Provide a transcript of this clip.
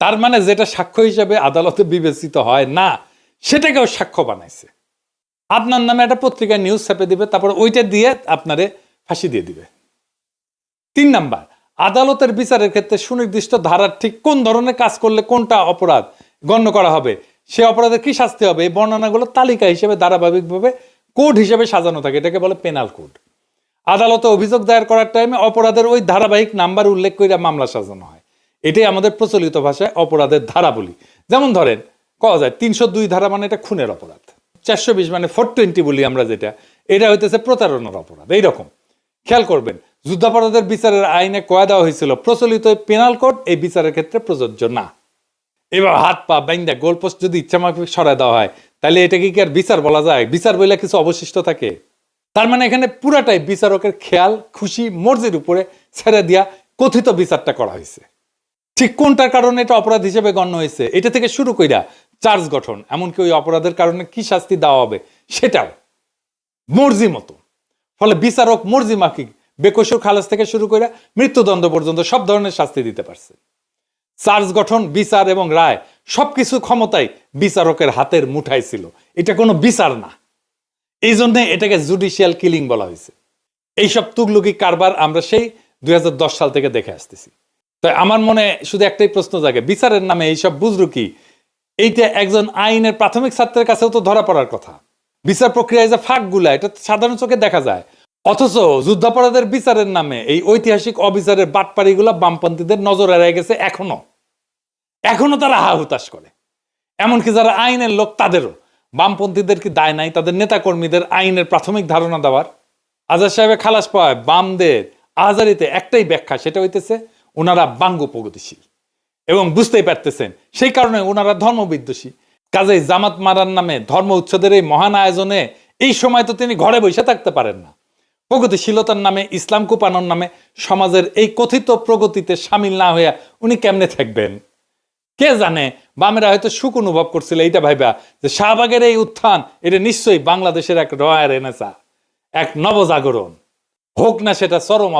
তার মানে যেটা সাক্ষ্য হিসেবে আদালতে বিবেচিত হয়, না, সেটাকেও সাক্ষ্য বানাইছে। আপনার নামে একটা পত্রিকায় নিউজ ছাপে দিবে, তারপর ওইটা দিয়ে আপনারে ফাঁসি দিয়ে দিবে। তিন নাম্বার, আদালতের বিচারের ক্ষেত্রে সুনির্দিষ্ট ধারার ঠিক কোন ধরনের কাজ করলে কোনটা অপরাধ গণ্য করা হবে, সে অপরাধের কি শাস্তি হবে, এই বর্ণনাগুলো তালিকা হিসেবে ধারাবাহিকভাবে কোড হিসেবে সাজানো থাকে, এটাকে বলে পেনাল কোড আদালতে অভিযোগ দায়ের করার টাইমে অপরাধের ওই ধারাবাহিক নাম্বার উল্লেখ করে মামলা সাজানো হয়। এটাই আমাদের প্রচলিত ভাষায় অপরাধের ধারা বলি। যেমন ধরেন, কওয়া যায়, তিনশো দুই ধারা মানে এটা খুনের অপরাধ। চারশো বিশ মানে ফোর টোয়েন্টি বলি আমরা যেটা, এটা হইতেছে প্রতারণার অপরাধ। এইরকম। খেয়াল করবেন, যুদ্ধাপরাধের বিচারের আইনে কয়া দেওয়া হয়েছিল, প্রচলিত পেনাল কোড এই বিচারের ক্ষেত্রে প্রযোজ্য না। এবার হাত পা বাইন্দা, গোলপোস্ট যদি ইচ্ছা মাফিক সরায় দেওয়া হয়, তাহলে এটা কি আর বিচার বলা যায়? বিচার বলে কিছু অবশিষ্ট থাকে। তার মানে এখানে পুরাটাই বিচারকের খেয়াল, খুশি, মর্জির উপরে ছেড়ে দিয়া কথিত বিচারটা করা হয়েছে। ঠিক কোনটার কারণে এটা অপরাধ হিসেবে গণ্য হয়েছে? এটা থেকে শুরু কইরা চার্জ গঠন, এমনকি ওই অপরাধের কারণে কি শাস্তি দেওয়া হবে সেটাও মর্জি মতো। ফলে বিচারক মর্জি মাফিক বেকসুর খালাস থেকে শুরু করে মৃত্যুদণ্ড পর্যন্ত সব ধরনের শাস্তি দিতে পারছে। চার্জ গঠন, বিচার এবং রায় সবকিছু ক্ষমতাই বিচারকের হাতের মুঠায় ছিল। এটা কোনো বিচার না। এই জন্য এটাকে জুডিশিয়াল কিলিং বলা হয়েছে। এইসব তুগলুকি কারবার আমরা সেই দুই হাজার দশ সাল থেকে দেখে আসতেছি। তাই আমার মনে শুধু একটাই প্রশ্ন জাগে, বিচারের নামে এইসব বুঝলো কি এইটা একজন আইনের প্রাথমিক ছাত্রের কাছেও তো ধরা পড়ার কথা। বিচার প্রক্রিয়ায় যে ফাঁকগুলা এটা সাধারণ চোখে দেখা যায়। অথচ যুদ্ধাপরাধের বিচারের নামে এই ঐতিহাসিক অবিচারের বাটপাড়িগুলা বামপন্থীদের নজর এড়াই গেছে এখনও। এখনও তারা হা হুতাশ করে। এমনকি যারা আইনের লোক, তাদেরও। বামপন্থীদের কি দায় নাই? তাদের নেতাকর্মীদের আইনের প্রাথমিক ধারণা দেওয়ার। আজাদ সাহেবের খালাস পাওয়ায় বামদের আজারিতে একটাই ব্যাখ্যা, সেটা হইতেছে ওনারা বাঙ্গ প্রগতিশীল এবং বুঝতেই পারতেছেন, সেই কারণে ওনারা ধর্মবিদ্বেষী। কাজে জামাত মারার নামে ধর্ম উচ্ছেদের এই মহান আয়োজনে এই সময় তো তিনি ঘরে বসে থাকতে পারেন না। প্রগতিশীলতার নামে, ইসলাম কুপানোর নামে সমাজের এই কথিত প্রগতিতে সামিল না হইয়া উনি কেমনে থাকবেন? কে জানে, বামেরা হয়তো সুখ অনুভব করছিল, এইটা ভাইবা, যে শাহবাগের এই উত্থান, এটা নিশ্চয়ই বাংলাদেশের এক রয়ার এনেসা এক নবজাগরণ। হোক না সেটা চরম